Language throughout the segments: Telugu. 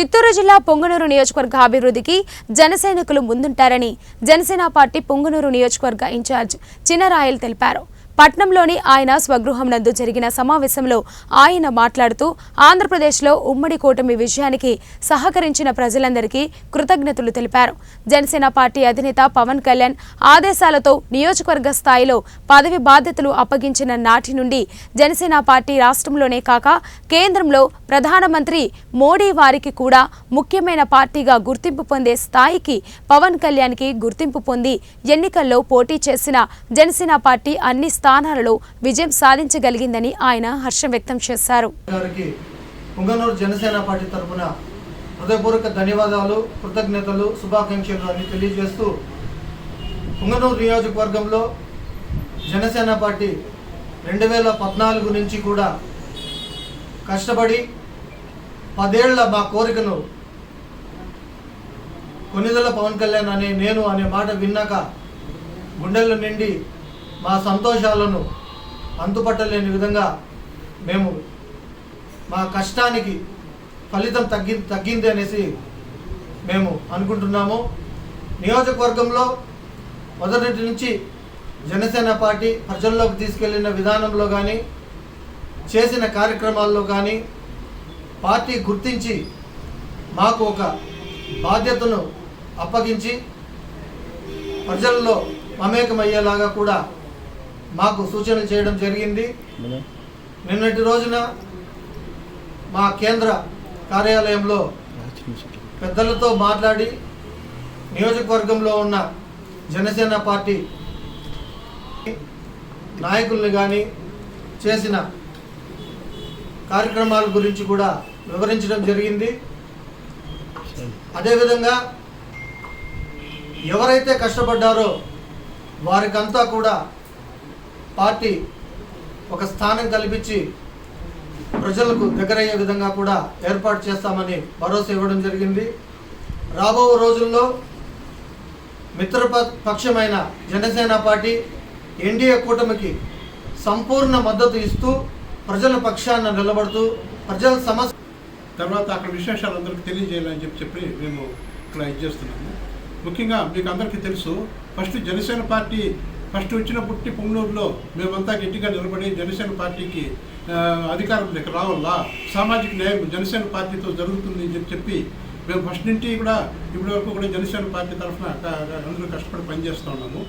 చిత్తూరు జిల్లా పొంగనూరు నియోజకవర్గ అభివృద్ధికి జనసైనికులు ముందుంటారని జనసేన పార్టీ పొంగనూరు నియోజకవర్గ ఇన్ఛార్జ్ చినరాయల్ తెలిపారు. పట్నంలోని ఆయన స్వగృహం నందు జరిగిన సమావేశంలో ఆయన మాట్లాడుతూ ఆంధ్రప్రదేశ్లో ఉమ్మడి కూటమి విజయానికి సహకరించిన ప్రజలందరికీ కృతజ్ఞతలు తెలిపారు. జనసేన పార్టీ అధినేత పవన్ కళ్యాణ్ ఆదేశాలతో నియోజకవర్గ స్థాయిలో పదవి బాధ్యతలు అప్పగించిన నాటి నుండి జనసేన పార్టీ రాష్ట్రంలోనే కాక కేంద్రంలో ప్రధానమంత్రి మోడీ వారికి కూడా ముఖ్యమైన పార్టీగా గుర్తింపు పొందే స్థాయికి పవన్ కళ్యాణ్కి గుర్తింపు పొంది ఎన్నికల్లో పోటీ చేసిన జనసేన పార్టీ అన్ని స్థానాలలో విజయం సాధించగలిగిందని ఆయన హర్షం వ్యక్తం చేశారు. గారికి జనసేన పార్టీ తరఫున హృదయపూర్వక ధన్యవాదాలు కృతజ్ఞతలు శుభాకాంక్షలు అని తెలియజేస్తూ పుంగనూరు నియోజకవర్గంలో జనసేన పార్టీ రెండు వేల పద్నాలుగు నుంచి కూడా కష్టపడి పదేళ్ళ మా కోరికను కొనిదల పవన్ కళ్యాణ్ అనే నేను అనే మాట విన్నాక గుండెల నిండి మా సంతోషాలను అంతుపట్టలేని విధంగా మేము మా కష్టానికి ఫలితం తగ్గి తగ్గింది అనేసి మేము అనుకుంటున్నాము. నియోజకవర్గంలో మొదటి నుంచి జనసేన పార్టీ ప్రజల్లోకి తీసుకెళ్ళిన విధానంలో కానీ చేసిన కార్యక్రమాల్లో కానీ పార్టీ గుర్తించి మాకు ఒక బాధ్యతను అప్పగించి ప్రజల్లో మమేకమయ్యేలాగా కూడా మాకు సూచనలు చేయడం జరిగింది. నిన్నటి రోజున మా కేంద్ర కార్యాలయంలో పెద్దలతో మాట్లాడి నియోజకవర్గంలో ఉన్న జనసేన పార్టీ నాయకుల్ని కానీ చేసిన కార్యక్రమాల గురించి కూడా వివరించడం జరిగింది. అదేవిధంగా ఎవరైతే కష్టపడ్డారో వారికంతా కూడా పార్టీ ఒక స్థానం కల్పించి ప్రజలకు దగ్గరయ్యే విధంగా కూడా ఏర్పాటు చేస్తామని భరోసా ఇవ్వడం జరిగింది. రాబో రోజుల్లో మిత్ర పక్షమైన జనసేన పార్టీ ఎన్డీఏ కూటమికి సంపూర్ణ మద్దతు ఇస్తూ ప్రజల పక్షాన నిలబడుతూ ప్రజల సమస్య తర్వాత అక్కడ విశేషాలు అందరికీ తెలియజేయాలని చెప్పి చెప్పి మేము ఇక్కడ ఇది చేస్తున్నాము. ముఖ్యంగా మీకు అందరికీ తెలుసు ఫస్ట్ జనసేన పార్టీ ఫస్ట్ వచ్చిన పుట్టి పొంగనూరులో మేమంతా గట్టిగా నిలబడి జనసేన పార్టీకి అధికారం అధికారంలోకి రావాలా? సామాజిక న్యాయం జనసేన పార్టీతో జరుగుతుంది అని చెప్పి మేము ఫస్ట్ నుంచి కూడా ఇప్పటి వరకు కూడా జనసేన పార్టీ తరఫున అందరూ కష్టపడి పనిచేస్తూ ఉన్నాము.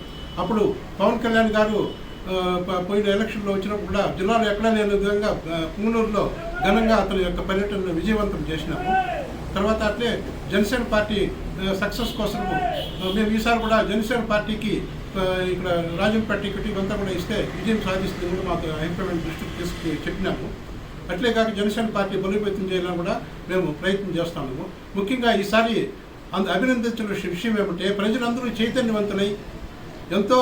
అప్పుడు పవన్ కళ్యాణ్ గారు పోయిన ఎలక్షన్లో వచ్చినప్పుడు కూడా జిల్లాలో ఎక్కడా లేని విధంగా పుంగనూరులో ఘనంగా అతని యొక్క పర్యటనను విజయవంతం చేసినాము. తర్వాత అట్లే జనసేన పార్టీ సక్సెస్ కోసం మేము ఈసారి కూడా జనసేన పార్టీకి ఇక్కడ రాజంపేట టికెట్ ఇవంతా కూడా ఇస్తే విజయం సాధిస్తుంది కూడా మాకు హైకమాండ్ దృష్టికి తీసుకు చెప్పినాము. అట్లే కాక జనసేన పార్టీ బలోపేతం చేయాలని కూడా మేము ప్రయత్నం చేస్తాము ముఖ్యంగా ఈసారి అంత అభినందించిన విషయం ఏమంటే ప్రజలందరూ చైతన్యవంతులై ఎంతో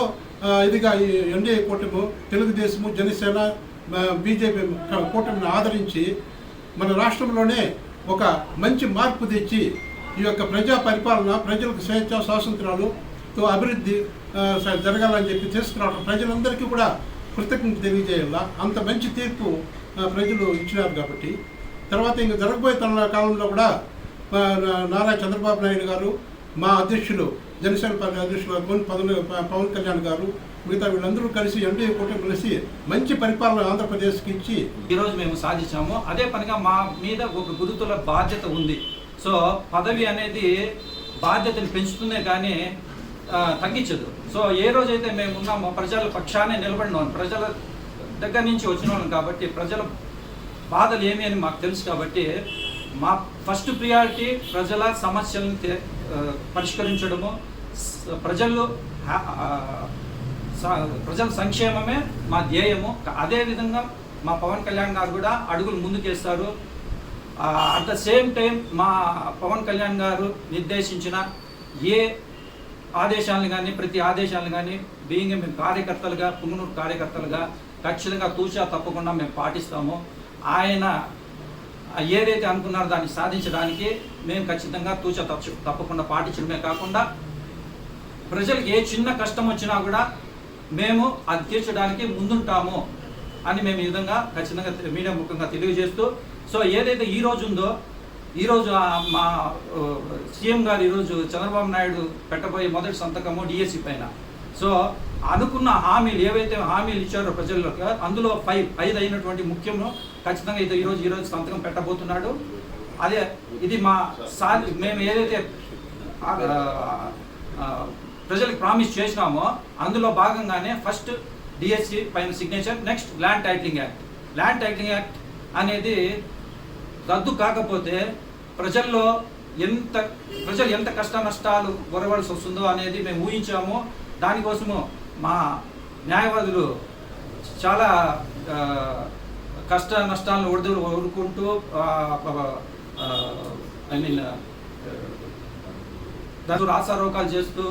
ఇదిగా ఈ ఎన్డీఏ కూటమి తెలుగుదేశము జనసేన బీజేపీ కూటమిని ఆదరించి మన రాష్ట్రంలోనే ఒక మంచి మార్పు తెచ్చి ఈ యొక్క ప్రజా పరిపాలన ప్రజలకు స్వేచ్ఛ స్వాతంత్రాలు అభివృద్ధి జరగాలని చెప్పి తీసుకురావడం ప్రజలందరికీ కూడా కృతజ్ఞత తెలియజేయాలా. అంత మంచి తీర్పు ప్రజలు ఇచ్చినారు కాబట్టి. తర్వాత ఇంక జరగబోయే తన కాలంలో కూడా నా- నారా చంద్రబాబు నాయుడు గారు మా అధ్యక్షులు జనసేన పార్టీ అధ్యక్షుడు పవన్ పవన్ పవన్ కళ్యాణ్ గారు మిగతా వీళ్ళందరూ కలిసి ఎన్డీఏ కూటమి కలిసి మంచి పరిపాలన ఆంధ్రప్రదేశ్కి ఇచ్చి ఈరోజు మేము సాధించాము. అదే పనిగా మా మీద ఒక గురుతుల బాధ్యత ఉంది. సో పదవి అనేది బాధ్యతను పెంచుతుందే కానీ తగ్గించదు. సో ఏ రోజైతే మేము ఉన్నామో ప్రజల పక్షానే నిలబడినాం ప్రజల దగ్గర నుంచి వచ్చిన వాళ్ళం కాబట్టి ప్రజల బాధలు ఏమి అని మాకు తెలుసు కాబట్టి మా ఫస్ట్ ప్రియారిటీ ప్రజల సమస్యలను పరిష్కరించడము. ప్రజలు హ్యా- స- ప్రజల సంక్షేమమే మా ధ్యేయము. అదేవిధంగా మా పవన్ కళ్యాణ్ గారు కూడా అడుగులు ముందుకేస్తారు అట్ ద సేమ్ టైం మా పవన్ కళ్యాణ్ గారు నిర్దేశించిన ఏ ఆదేశాలను కానీ ప్రతి ఆదేశాలను కానీ బీయింగ్ మేము కార్యకర్తలుగా పుంగనూరు కార్యకర్తలుగా ఖచ్చితంగా తూచా తప్పకుండా మేము పాటిస్తాము. ఆయన ఏదైతే అనుకున్నారో దాన్ని సాధించడానికి మేము ఖచ్చితంగా తూచ తప్పు తప్పకుండా పాటించడమే కాకుండా ప్రజలకు ఏ చిన్న కష్టం వచ్చినా కూడా మేము అది తీర్చడానికి ముందుంటాము అని మేము ఈ విధంగా ఖచ్చితంగా మీడియా ముఖంగా తెలియజేస్తూ సో ఏదైతే ఈ రోజు ఉందో ఈరోజు మా సీఎం గారు ఈరోజు చంద్రబాబు నాయుడు పెట్టబోయే మొదటి సంతకము డిఎస్సి పైన. సో అనుకున్న హామీలు ఏవైతే హామీలు ఇచ్చారో ప్రజల్లోకి అందులో ఫైవ్ ఐదు అయినటువంటి ముఖ్యము ఖచ్చితంగా ఇది ఈరోజు ఈరోజు సంతకం పెట్టబోతున్నాడు. అదే ఇది మా సా మేము ఏదైతే ప్రజలకు ప్రామిస్ చేసినామో అందులో భాగంగానే ఫస్ట్ డిఎస్సి పైన signature next land titling act land titling act అనేది రద్దు కాకపోతే ప్రజల్లో ఎంత ప్రజలు ఎంత కష్ట నష్టాలు గొరవలసి వస్తుందో అనేది మేము ఊహించాము. దానికోసము మా న్యాయవాదులు చాలా కష్ట నష్టాలను ఒడిదు ఓడుకుంటూ ఐ మీన్ దాంట్లో రాసారోకాలు చేస్తూ